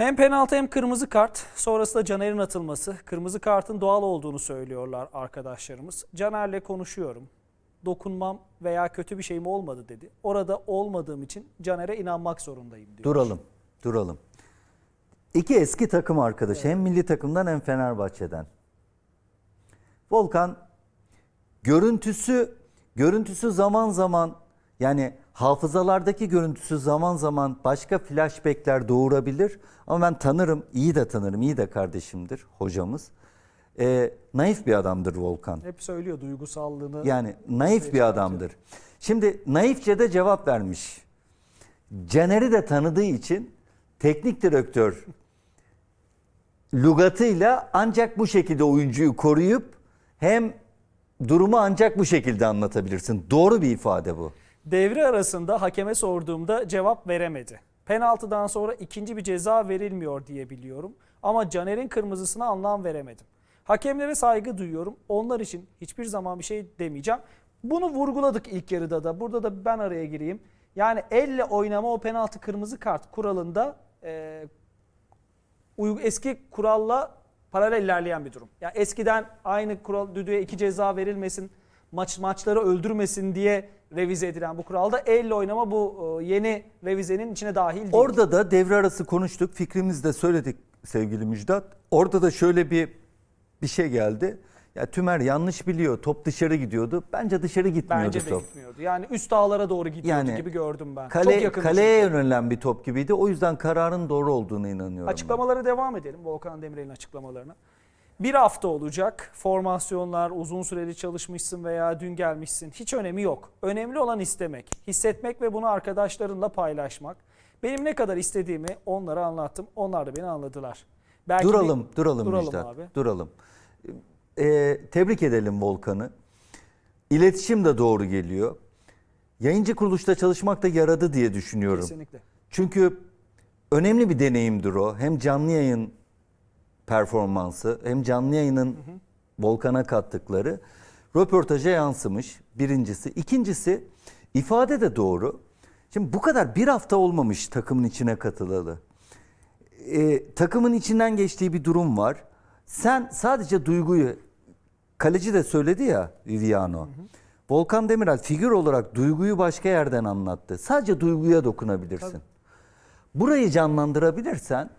Hem penaltı hem kırmızı kart. Sonrasında Caner'in atılması. Kırmızı kartın doğal olduğunu söylüyorlar arkadaşlarımız. Caner'le konuşuyorum. Dokunmam veya kötü bir şeyim olmadı dedi. Orada olmadığım için Caner'e inanmak zorundayım diyor. Duralım, duralım. İki eski takım arkadaşı hem milli takımdan hem Fenerbahçe'den. Volkan görüntüsü görüntüsü zaman zaman yani hafızalardaki görüntüsü zaman zaman başka flashbackler doğurabilir. Ama ben tanırım, iyi de tanırım, iyi de kardeşimdir hocamız. Ee, naif bir adamdır Volkan. Hep söylüyor duygusallığını. Yani naif bir adamdır. Şimdi naifçe de cevap vermiş. Caner'i de tanıdığı için teknik direktör lugatıyla ancak bu şekilde oyuncuyu koruyup hem durumu ancak bu şekilde anlatabilirsin. Doğru bir ifade bu. Devre arasında hakeme sorduğumda cevap veremedi. Penaltıdan sonra ikinci bir ceza verilmiyor diye biliyorum. Ama Caner'in kırmızısına anlam veremedim. Hakemlere saygı duyuyorum. Onlar için hiçbir zaman bir şey demeyeceğim. Bunu vurguladık ilk yarıda da. Burada da ben araya gireyim. Yani elle oynama o penaltı kırmızı kart kuralında e, eski kuralla paralel ilerleyen bir durum. Ya eskiden aynı kural düdüğe iki ceza verilmesin, maç maçları öldürmesin diye revize edilen bu kuralda elle oynama bu e, yeni revizenin içine dahil değil. Orada da devre arası konuştuk. Fikrimizi de söyledik sevgili Müjdat. Orada da şöyle bir bir şey geldi. Ya Tümer yanlış biliyor. Top dışarı gidiyordu. Bence dışarı gitmiyordu bence de top. gitmiyordu. Yani üst dağlara doğru gidiyordu Yani gibi gördüm ben. Kale, Çok yakın kaleye yönelen bir top gibiydi. O yüzden kararın doğru olduğunu inanıyorum. ben. Açıklamalara devam edelim Volkan Demirel'in açıklamalarına. Bir hafta olacak. Formasyonlar, uzun süreli çalışmışsın veya dün gelmişsin. Hiç önemi yok. Önemli olan istemek, hissetmek ve bunu arkadaşlarınla paylaşmak. Benim ne kadar istediğimi onlara anlattım. Onlar da beni anladılar. Belki bir- duralım, duralım, duralım Müjdat. abi. Duralım. Ee, tebrik edelim Volkan'ı. İletişim de doğru geliyor. Yayıncı kuruluşta çalışmak da yaradı diye düşünüyorum. Kesinlikle. Çünkü önemli bir deneyimdir o. Hem canlı yayın performansı hem canlı yayının Volkan'a kattıkları röportaja yansımış birincisi. İkincisi ifade de doğru. Şimdi bu kadar bir hafta olmamış takımın içine katılalı. Ee, takımın içinden geçtiği bir durum var. Sen sadece duyguyu kaleci de söyledi ya Viviano. Volkan Demirel figür olarak duyguyu başka yerden anlattı. Sadece duyguya dokunabilirsin. Burayı canlandırabilirsen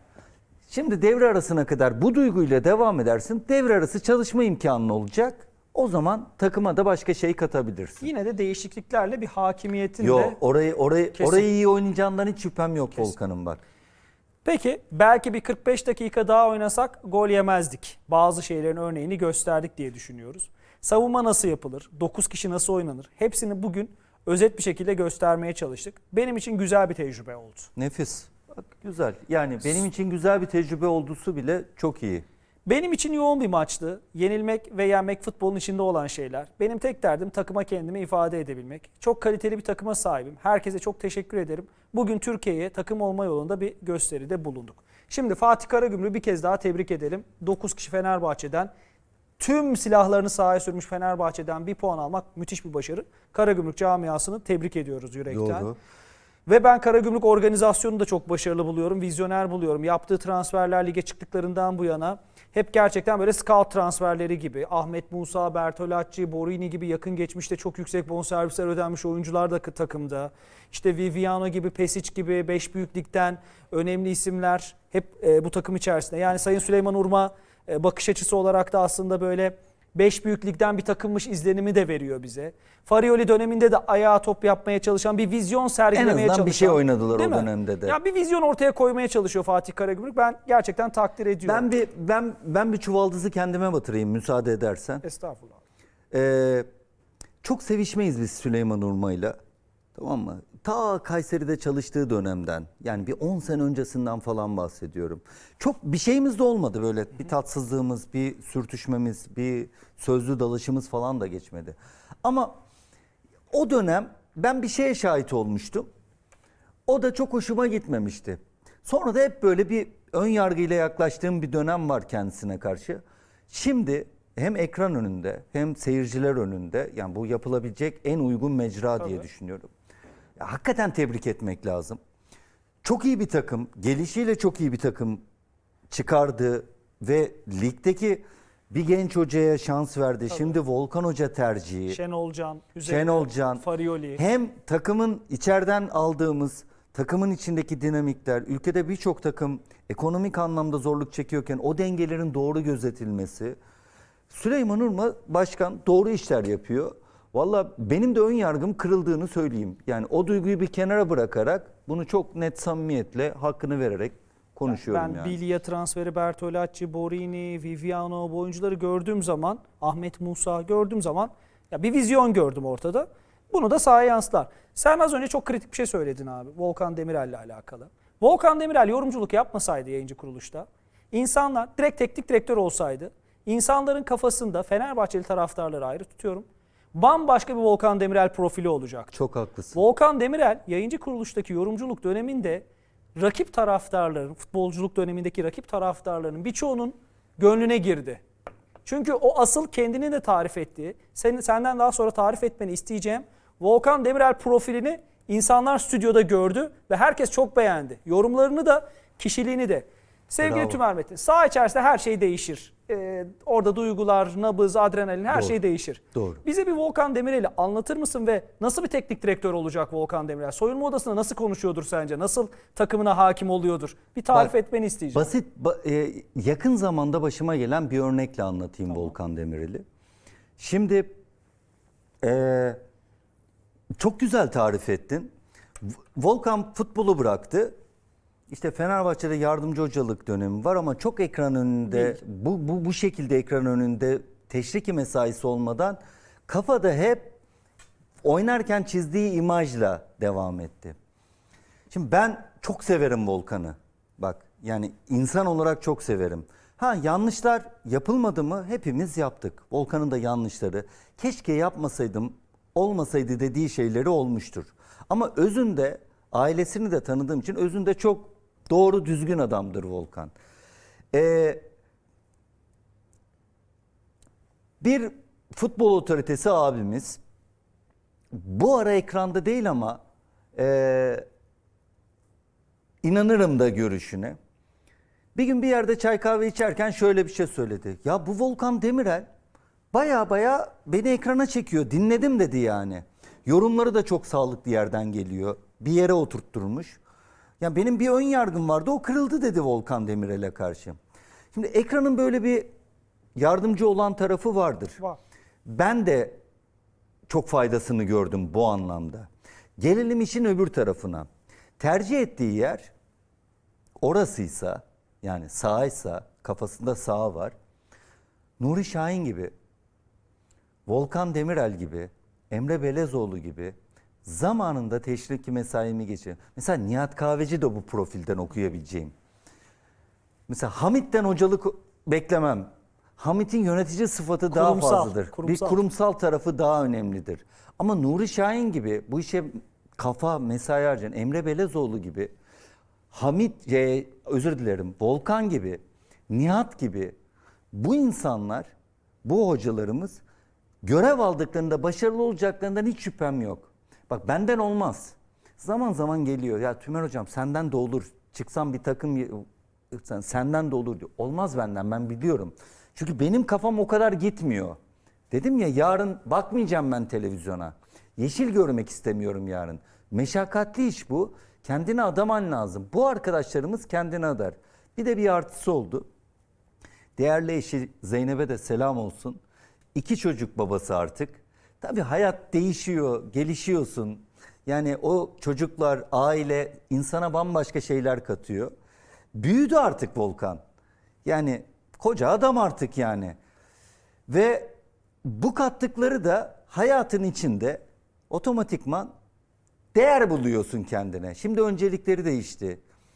şimdi devre arasına kadar bu duyguyla devam edersin. Devre arası çalışma imkanın olacak. O zaman takıma da başka şey katabilirsin. Yine de değişikliklerle bir hakimiyetin Yo de orayı orayı Kesin. orayı iyi oynayacağından hiç şüphem yok Volkan'ın bak. Peki belki bir 45 dakika daha oynasak gol yemezdik. Bazı şeylerin örneğini gösterdik diye düşünüyoruz. Savunma nasıl yapılır? 9 kişi nasıl oynanır? Hepsini bugün özet bir şekilde göstermeye çalıştık. Benim için güzel bir tecrübe oldu. Nefis. Bak güzel. Yani benim için güzel bir tecrübe oldusu bile çok iyi. Benim için yoğun bir maçtı. Yenilmek ve yenmek futbolun içinde olan şeyler. Benim tek derdim takıma kendimi ifade edebilmek. Çok kaliteli bir takıma sahibim. Herkese çok teşekkür ederim. Bugün Türkiye'ye takım olma yolunda bir gösteride bulunduk. Şimdi Fatih Karagümrük'ü bir kez daha tebrik edelim. 9 kişi Fenerbahçe'den tüm silahlarını sahaya sürmüş Fenerbahçe'den bir puan almak müthiş bir başarı. Karagümrük camiasını tebrik ediyoruz yürekten. Doğru. Ve ben Karagümrük organizasyonunu da çok başarılı buluyorum. Vizyoner buluyorum. Yaptığı transferler lige çıktıklarından bu yana hep gerçekten böyle scout transferleri gibi. Ahmet Musa, Bertolacci, Borini gibi yakın geçmişte çok yüksek bonservisler ödenmiş oyuncular da takımda. İşte Viviano gibi, Pesic gibi 5 büyük ligden önemli isimler hep e, bu takım içerisinde. Yani Sayın Süleyman Urma e, bakış açısı olarak da aslında böyle 5 büyük ligden bir takımmış izlenimi de veriyor bize. Farioli döneminde de ayağa top yapmaya çalışan bir vizyon sergilemeye azından çalışan. bir şey oynadılar o mi? dönemde de. Ya bir vizyon ortaya koymaya çalışıyor Fatih Karagümrük. Ben gerçekten takdir ediyorum. Ben bir ben ben bir çuvaldızı kendime batırayım müsaade edersen. Estağfurullah. Ee, çok sevişmeyiz biz Süleyman Urma'yla. Tamam mı? Ta Kayseri'de çalıştığı dönemden yani bir 10 sene öncesinden falan bahsediyorum. Çok bir şeyimiz de olmadı böyle bir tatsızlığımız, bir sürtüşmemiz, bir sözlü dalışımız falan da geçmedi. Ama o dönem ben bir şeye şahit olmuştum. O da çok hoşuma gitmemişti. Sonra da hep böyle bir ön yargıyla yaklaştığım bir dönem var kendisine karşı. Şimdi hem ekran önünde hem seyirciler önünde yani bu yapılabilecek en uygun mecra diye düşünüyorum. Hakikaten tebrik etmek lazım. çok iyi bir takım, gelişiyle çok iyi bir takım çıkardı ve ligdeki bir genç hocaya şans verdi. Şimdi Volkan Hoca tercihi. Şenol Can, Şenol Can. Farioli. Hem takımın içeriden aldığımız takımın içindeki dinamikler, ülkede birçok takım ekonomik anlamda zorluk çekiyorken o dengelerin doğru gözetilmesi. Süleyman Urma başkan doğru işler yapıyor. Valla benim de ön yargım kırıldığını söyleyeyim. Yani o duyguyu bir kenara bırakarak bunu çok net samimiyetle hakkını vererek konuşuyorum ben yani. Bilia transferi, Bertolacci, Borini, Viviano bu oyuncuları gördüğüm zaman, Ahmet Musa gördüğüm zaman ya bir vizyon gördüm ortada. Bunu da sahaya yansıtlar. Sen az önce çok kritik bir şey söyledin abi. Volkan Demirel'le alakalı. Volkan Demirel yorumculuk yapmasaydı yayıncı kuruluşta, insanlar direkt teknik direktör olsaydı, insanların kafasında Fenerbahçeli taraftarları ayrı tutuyorum. Bambaşka bir Volkan Demirel profili olacaktı. Çok haklısın. Volkan Demirel yayıncı kuruluştaki yorumculuk döneminde rakip taraftarların, futbolculuk dönemindeki rakip taraftarların birçoğunun gönlüne girdi. Çünkü o asıl kendini de tarif ettiği, sen, senden daha sonra tarif etmeni isteyeceğim Volkan Demirel profilini insanlar stüdyoda gördü ve herkes çok beğendi. Yorumlarını da, kişiliğini de. Sevgili Bravo. Tümer Metin, saha içerisinde her şey değişir. Ee, orada duygular, nabız, adrenalin her Doğru. şey değişir. Doğru. Bize bir Volkan Demirel'i anlatır mısın ve nasıl bir teknik direktör olacak Volkan Demirel? Soyunma odasında nasıl konuşuyordur sence? Nasıl takımına hakim oluyordur? Bir tarif Bak, etmeni isteyeceğim. Basit, ba- e, yakın zamanda başıma gelen bir örnekle anlatayım Volkan Demirel'i. Şimdi e, çok güzel tarif ettin. Volkan futbolu bıraktı. İşte Fenerbahçe'de yardımcı hocalık dönemi var ama çok ekran önünde bu, bu, bu şekilde ekran önünde teşriki mesaisi olmadan kafada hep oynarken çizdiği imajla devam etti. Şimdi ben çok severim Volkan'ı. Bak yani insan olarak çok severim. Ha yanlışlar yapılmadı mı? Hepimiz yaptık. Volkan'ın da yanlışları. Keşke yapmasaydım, olmasaydı dediği şeyleri olmuştur. Ama özünde ailesini de tanıdığım için özünde çok doğru düzgün adamdır Volkan. Ee, bir futbol otoritesi abimiz bu ara ekranda değil ama eee inanırım da görüşüne. Bir gün bir yerde çay kahve içerken şöyle bir şey söyledi. Ya bu Volkan Demirel baya baya beni ekrana çekiyor. Dinledim dedi yani. Yorumları da çok sağlıklı yerden geliyor. Bir yere oturtturmuş. Ya benim bir ön yargım vardı o kırıldı dedi Volkan Demirel'e karşı. Şimdi ekranın böyle bir yardımcı olan tarafı vardır. Var. Ben de çok faydasını gördüm bu anlamda. Gelelim işin öbür tarafına. Tercih ettiği yer orasıysa yani sahaysa kafasında saha var. Nuri Şahin gibi, Volkan Demirel gibi, Emre Belezoğlu gibi zamanında teşriki mesaimi geçiyor. Mesela Nihat Kahveci de bu profilden okuyabileceğim. Mesela Hamit'ten hocalık beklemem. Hamit'in yönetici sıfatı daha Kurumsal, fazladır. kurumsal. Bir kurumsal tarafı daha önemlidir. Ama Nuri Şahin gibi bu işe kafa, mesai harcayan Emre Belezoğlu gibi Hamit, e, özür dilerim, Volkan gibi, Nihat gibi bu insanlar, bu hocalarımız görev aldıklarında başarılı olacaklarından hiç şüphem yok. Bak benden olmaz. Zaman zaman geliyor. Ya Tümer hocam senden de olur. Çıksam bir takım senden de olur diyor. Olmaz benden ben biliyorum. Çünkü benim kafam o kadar gitmiyor. Dedim ya yarın bakmayacağım ben televizyona. Yeşil görmek istemiyorum yarın. Meşakkatli iş bu. Kendine adaman lazım. Bu arkadaşlarımız kendine adar. Bir de bir artısı oldu. Değerli eşi Zeynep'e de selam olsun. İki çocuk babası artık. Tabii hayat değişiyor, gelişiyorsun. Yani o çocuklar, aile insana bambaşka şeyler katıyor. Büyüdü artık Volkan. Yani koca adam artık yani. Ve bu kattıkları da hayatın içinde otomatikman değer buluyorsun kendine. Şimdi öncelikleri değişti.